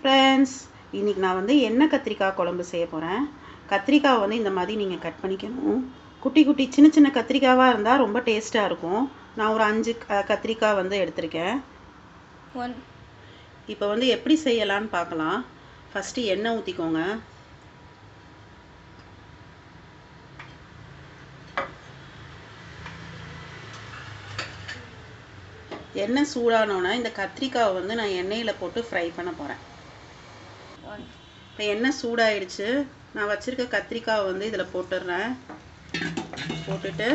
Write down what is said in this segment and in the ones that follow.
Friends இன்றைக்கி நான் வந்து எண்ணெய் கத்திரிக்காய் குழம்பு செய்ய போகிறேன் கத்திரிக்காய் வந்து இந்த மாதிரி நீங்கள் கட் பண்ணிக்கணும். குட்டி குட்டி சின்ன சின்ன கத்திரிக்காவாக இருந்தால் ரொம்ப டேஸ்ட்டாக இருக்கும். நான் ஒரு அஞ்சு கத்திரிக்காய் வந்து எடுத்திருக்கேன். ஒன் இப்போ வந்து எப்படி செய்யலான்னு பார்க்கலாம். ஃபஸ்ட்டு எண்ணெய் ஊற்றிக்கோங்க எண்ணெய் சூடானோன்னே இந்த கத்திரிக்காவை வந்து நான் எண்ணெயில் போட்டு ஃப்ரை பண்ண போகிறேன் இப்போ எண்ணெய் சூடாயிடுச்சு நான் வச்சுருக்க கத்திரிக்காவை வந்து இதில் போட்டுடுறேன் போட்டுட்டு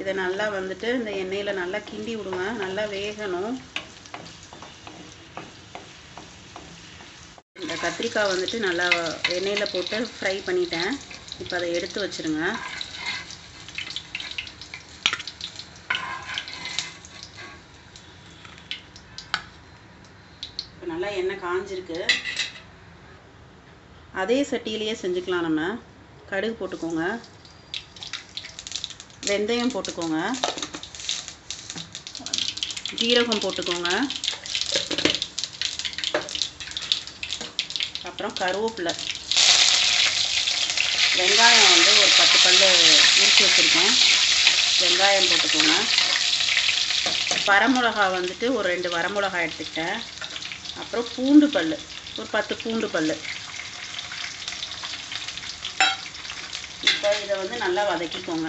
இதை நல்லா வந்துட்டு இந்த எண்ணெயில் நல்லா கிண்டி விடுங்க. நல்லா வேகணும். இந்த கத்திரிக்காய் வந்துட்டு நல்லா எண்ணெயில் போட்டு ஃப்ரை பண்ணிட்டேன். இப்போ அதை எடுத்து வச்சிருங்க. இப்போ நல்லா எண்ணெய் காஞ்சிருக்கு. அதே சட்டியிலேயே செஞ்சுக்கலாம் நம்ம. கடுகு போட்டுக்கோங்க. வெந்தயம் போட்டுக்கோங்க. ஜீரகம் போட்டுக்கோங்க. அப்புறம் கருவேப்பிலை. வெங்காயம் வந்து ஒரு பத்து பல் உரிச்சு வச்சுருக்கேன். வெங்காயம் போட்டுக்கோங்க. வரமிளகா வந்துட்டு ஒரு ரெண்டு வரமிளகா எடுத்துக்கிட்டேன். அப்புறம் பூண்டு பல் ஒரு பத்து பூண்டு பல் இப்போ இதை வந்து நல்லா வதக்கிக்கோங்க.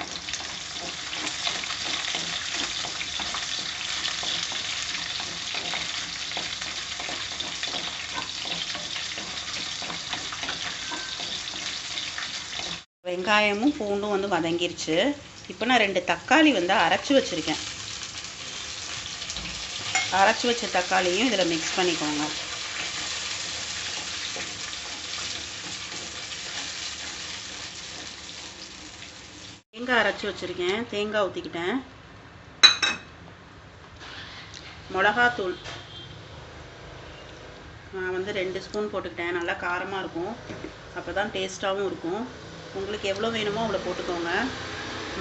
வெங்காயமும் பூண்டும் வந்து வதங்கிருச்சு. இப்போ நான் ரெண்டு தக்காளி வந்து அரைச்சி வச்சுருக்கேன். அரைச்சி வச்ச தக்காளியும் இதில் மிக்ஸ் பண்ணிக்கோங்க. தேங்காய் அரைச்சி வச்சுருக்கேன். தேங்காய் ஊற்றிக்கிட்டேன் மிளகாத்தூள். நான் வந்து ரெண்டு ஸ்பூன் போட்டுக்கிட்டேன். நல்லா காரமாக இருக்கும். அப்போ தான் டேஸ்ட்டாகவும் இருக்கும். உங்களுக்கு எவ்வளோ வேணுமோ அவ்வளோ போட்டுக்கோங்க.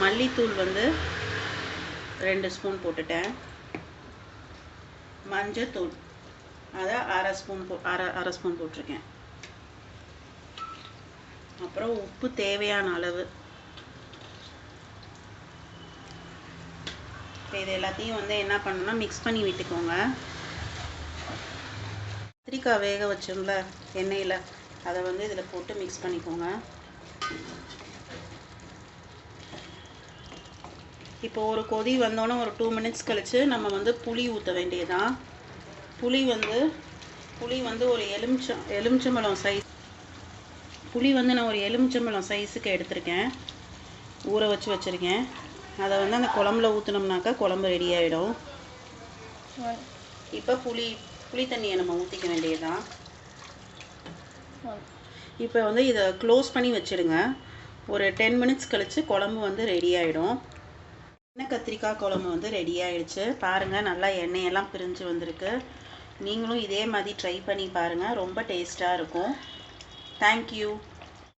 மல்லித்தூள் வந்து ரெண்டு ஸ்பூன் போட்டுட்டேன். மஞ்சத்தூள். அதை அரை ஸ்பூன் போ அரை அரை ஸ்பூன் போட்டிருக்கேன். அப்புறம் உப்பு தேவையான அளவு. இப்போ இது எல்லாத்தையும் வந்து என்ன பண்ணணும்னா மிக்ஸ் பண்ணி விட்டுக்கோங்க. கத்திரிக்காய் வேக வச்சோம்ல எண்ணெயில் அதை வந்து இதில் போட்டு மிக்ஸ் பண்ணிக்கோங்க. இப்போ ஒரு கொதி வந்தோன்னே ஒரு டூ மினிட்ஸ் கழித்து நம்ம வந்து புளி ஊற்ற வேண்டியதான் புளி வந்து புளி வந்து ஒரு எலுமிச்சம் எலுமிச்சம்பழம் சைஸ் புளி வந்து நான் ஒரு எலுமிச்சம்பழம் சைஸுக்கு எடுத்திருக்கேன். ஊற வச்சு வச்சுருக்கேன். அதை வந்து அந்த குழம்புல ஊற்றினோம்னாக்கா குழம்பு ரெடி ஆகிடும் இப்போ புளி புளி தண்ணியை நம்ம ஊற்றிக்க வேண்டியதுதான். இப்போ வந்து இதை க்ளோஸ் பண்ணி வச்சிடுங்க. ஒரு டென் மினிட்ஸ் கழித்து குழம்பு வந்து ரெடி ஆகிடும் எண்ணெய் கத்திரிக்காய் குழம்பு வந்து ரெடி ஆயிடுச்சு. பாருங்கள் நல்லா எண்ணெயெல்லாம் பிரிஞ்சு வந்திருக்கு. நீங்களும் இதே மாதிரி ட்ரை பண்ணி பாருங்கள் ரொம்ப டேஸ்ட்டாக இருக்கும். தேங்க்யூ